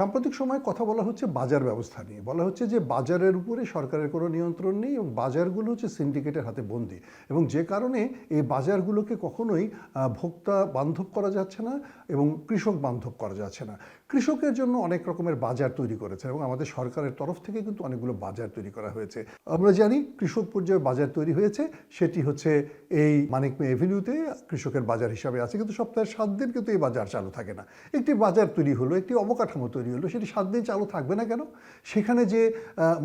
সাম্প্রতিক সময় কথা বলা হচ্ছে বাজার ব্যবস্থা নিয়ে। বলা হচ্ছে যে বাজারের উপরে সরকারের কোনো নিয়ন্ত্রণ নেই এবং বাজারগুলো হচ্ছে সিন্ডিকেটের হাতে বন্দি। এবং যে কারণে এই বাজারগুলোকে কখনোই ভোক্তা বান্ধব করা যাচ্ছে না এবং কৃষক বান্ধব করা যাচ্ছে না। কৃষকের জন্য অনেক রকমের বাজার তৈরি করেছে এবং আমাদের সরকারের তরফ থেকে কিন্তু অনেকগুলো বাজার তৈরি করা হয়েছে। আমরা জানি কৃষক পর্যায়ে বাজার তৈরি হয়েছে, সেটি হচ্ছে এই মানিক মে এভিনিউতে কৃষকের বাজার হিসাবে আছে, কিন্তু সপ্তাহের সাত দিন কিন্তু এই বাজার চালু থাকে না। একটি বাজার তৈরি হলো, একটি অবকাঠামো তৈরি হলো, সেটি সাত দিন চালু থাকবে না কেন? সেখানে যে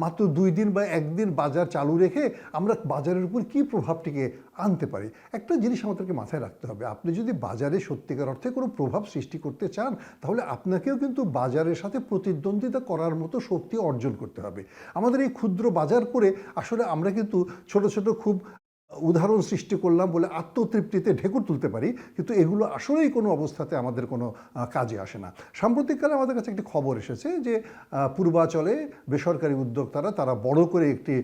মাত্র দুই দিন বা একদিন বাজার চালু রেখে আমরা বাজারের উপর কী প্রভাবটিকে আনতে পারি? একটা জিনিস আমাদেরকে মাথায় রাখতে হবে। আপনি যদি বাজারে সত্যিকার অর্থে কোনো প্রভাব সৃষ্টি করতে চান, তাহলে আপনাকেও কিন্তু বাজারের সাথে প্রতিদ্বন্দ্বিতা করার মতো শক্তি অর্জন করতে হবে। আমাদের এই ক্ষুদ্র বাজার করে আসলে আমরা কিন্তু ছোট ছোট খুব উদাহরণ সৃষ্টি করলাম বলে আত্মতৃপ্তিতে ঢেকুর তুলতে পারি, কিন্তু এগুলো আসলেই কোনো অবস্থাতে আমাদের কোনো কাজে আসে না। সাম্প্রতিককালে আমাদের কাছে একটি খবর এসেছে যে পূর্বাচলে বেসরকারি উদ্যোক্তারা তারা বড় করে একটি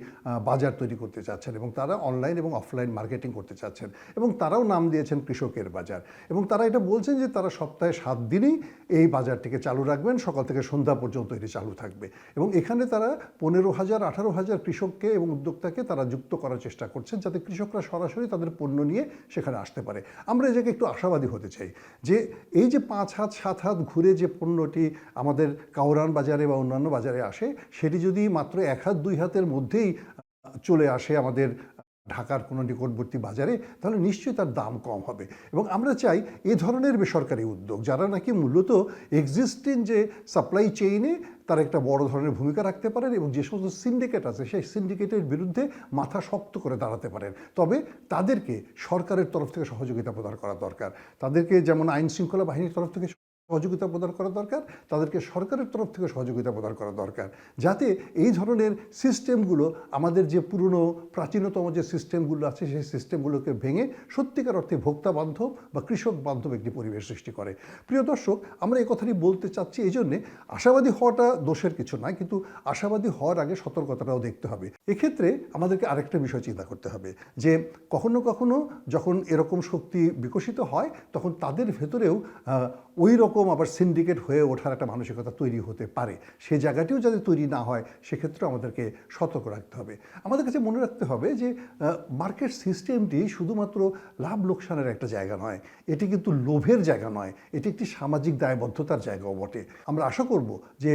বাজার তৈরি করতে চাচ্ছেন এবং তারা অনলাইন এবং অফলাইন মার্কেটিং করতে চাচ্ছেন এবং তারাও নাম দিয়েছেন কৃষকের বাজার এবং তারা এটা বলছেন যে, তারা সপ্তাহে সাত দিনই এই বাজারটিকে চালু রাখবেন, সকাল থেকে সন্ধ্যা পর্যন্ত এটি চালু থাকবে এবং এখানে তারা পনেরো হাজার, আঠারো হাজার কৃষককে এবং উদ্যোক্তাকে তারা যুক্ত করার চেষ্টা করছেন যাতে কৃষকরা সরাসরি তাদের পণ্য নিয়ে সেখানে আসতে পারে। আমরা এই জায়গায় একটু আশাবাদী হতে চাই যে এই যে পাঁচ হাত, সাত হাত ঘুরে যে পণ্যটি আমাদের কাউরান বাজারে বা অন্যান্য বাজারে আসে, সেটি যদি মাত্র এক হাত, দুই হাতের মধ্যেই চলে আসে আমাদের ঢাকার কোনো নিকটবর্তী বাজারে, তাহলে নিশ্চয়ই তার দাম কম হবে। এবং আমরা চাই এ ধরনের বেসরকারি উদ্যোগ, যারা নাকি মূলত এক্সিস্টিং যে সাপ্লাই চেইনে তারা একটা বড় ধরনের ভূমিকা রাখতে পারেন এবং যে সমস্ত সিন্ডিকেট আছে, সেই সিন্ডিকেটের বিরুদ্ধে মাথা শক্ত করে দাঁড়াতে পারেন। তবে তাদেরকে সরকারের তরফ থেকে সহযোগিতা প্রদান করা দরকার। তাদেরকে যেমন আইন শৃঙ্খলা বাহিনীর তরফ থেকে সহযোগিতা প্রদান করা দরকার, তাদেরকে সরকারের তরফ থেকে সহযোগিতা প্রদান করা দরকার। যাতে এই ধরনের সিস্টেমগুলো আমাদের যে পুরনো, প্রাচীনতম যে সিস্টেমগুলো আছে, সেই সিস্টেমগুলোকে ভেঙে সত্যিকার অর্থে ভোক্তা বান্ধব বা কৃষক বান্ধব একটি পরিবেশ সৃষ্টি করে। প্রিয় দর্শক, আমরা এই কথাটি বলতে চাচ্ছি এই জন্যে আশাবাদী হওয়াটা দোষের কিছু নয়, কিন্তু আশাবাদী হওয়ার আগে সতর্কতাটাও দেখতে হবে। এক্ষেত্রে আমাদেরকে আরেকটা বিষয় চিন্তা করতে হবে, যে কখনো কখনো যখন এরকম শক্তি বিকশিত হয়, তখন তাদের ভেতরেও ওই রকম আবার সিন্ডিকেট হয়ে ওঠার একটা মানসিকতা তৈরি হতে পারে। সে জায়গাটিও যাতে তৈরি না হয়, সেক্ষেত্রেও আমাদেরকে সতর্ক রাখতে হবে। আমাদের কাছে মনে রাখতে হবে যে মার্কেট সিস্টেমটি শুধুমাত্র লাভ লোকসানের একটা জায়গা নয়, এটি কিন্তু লোভের জায়গা নয়, এটি একটি সামাজিক দায়বদ্ধতার জায়গাও বটে। আমরা আশা করব যে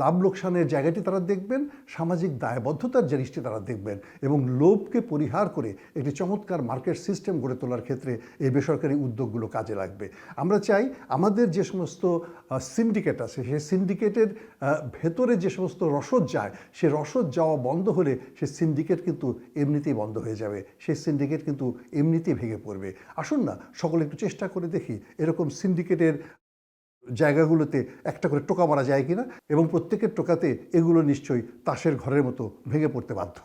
লাভ লোকসানের জায়গাটি তারা দেখবেন, সামাজিক দায়বদ্ধতার জিনিসটি তারা দেখবেন এবং লোভকে পরিহার করে একটি চমৎকার মার্কেট সিস্টেম গড়ে তোলার ক্ষেত্রে এই বেসরকারি উদ্যোগগুলো কাজে লাগবে। আমরা চাই আমাদের যে সমস্ত সিন্ডিকেট আছে, সেই সিন্ডিকেটের ভেতরে যে সমস্ত রসদ যায় সে রসদ যাওয়া বন্ধ হলে সে সিন্ডিকেট কিন্তু এমনিতেই বন্ধ হয়ে যাবে। সেই সিন্ডিকেট কিন্তু এমনিতেই ভেঙে পড়বে। আসুন না, সকলে একটু চেষ্টা করে দেখি এরকম সিন্ডিকেটের জায়গাগুলোতে একটা করে টোকা মারা যায় কিনা এবং প্রত্যেকের টোকাতে এগুলো নিশ্চয়ই তাসের ঘরের মতো ভেঙে পড়তে বাধ্য।